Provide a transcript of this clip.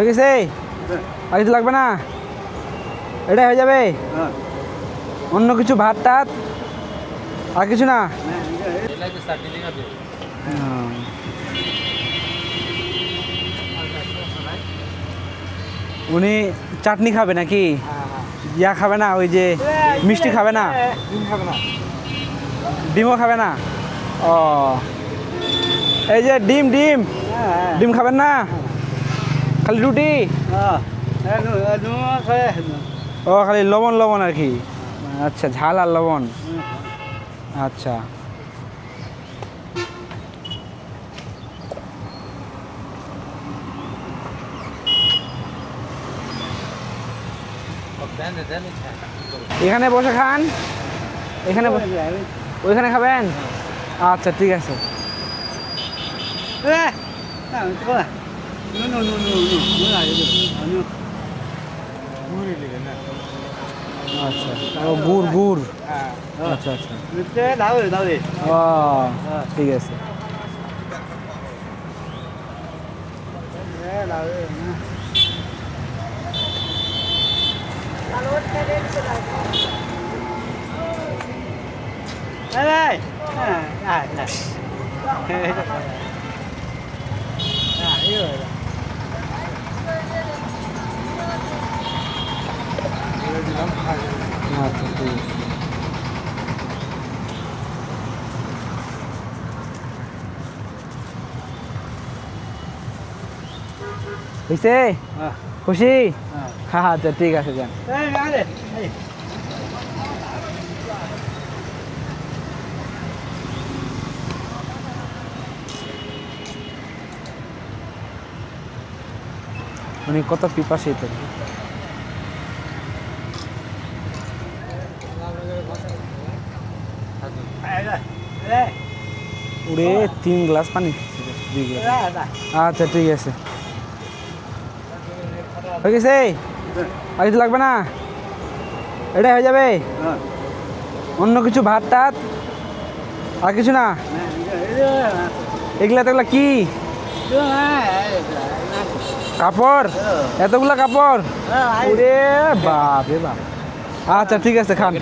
হয়ে গেছে? আর কিছু লাগবে না? এটাই হয়ে যাবে? অন্য কিছু ভাত টাত? আর কিছু না? উনি চাটনি খাবে নাকি? ইয়া খাবে না ওই যে মিষ্টি খাবে না? ডিমও খাবে না? ও। এই যে ডিম ডিম। ডিম খাবেন না? খালি রুটি? ও খালি লবণ লবণ আর কি? আচ্ছা ঝাল আর লবণ। আচ্ছা। এখানে বসে খান। এখানে ওইখানে খাবেন? আচ্ছা ঠিক আছে। আচ্ছা ও গুড় গুড় আচ্ছা আচ্ছা ও ঠিক আছে আচ্ছা ঠিক আছে হয়েছে খুশি? হ্যাঁ। আচ্ছা ঠিক আছে যান। উনি কত পিপাসিত উড়ে তিন গ্লাস পানি গ্লাস। আচ্ছা ঠিক আছে। হয়ে গেছে? আর কিছু লাগবে না? এটাই হয়ে যাবে? অন্য কিছু ভাত টাত? আর কিছু না? এগুলা তেগুলা কি? কাপড়? এতগুলা কাপড়? বাপ বাপ। আচ্ছা ঠিক আছে, খান।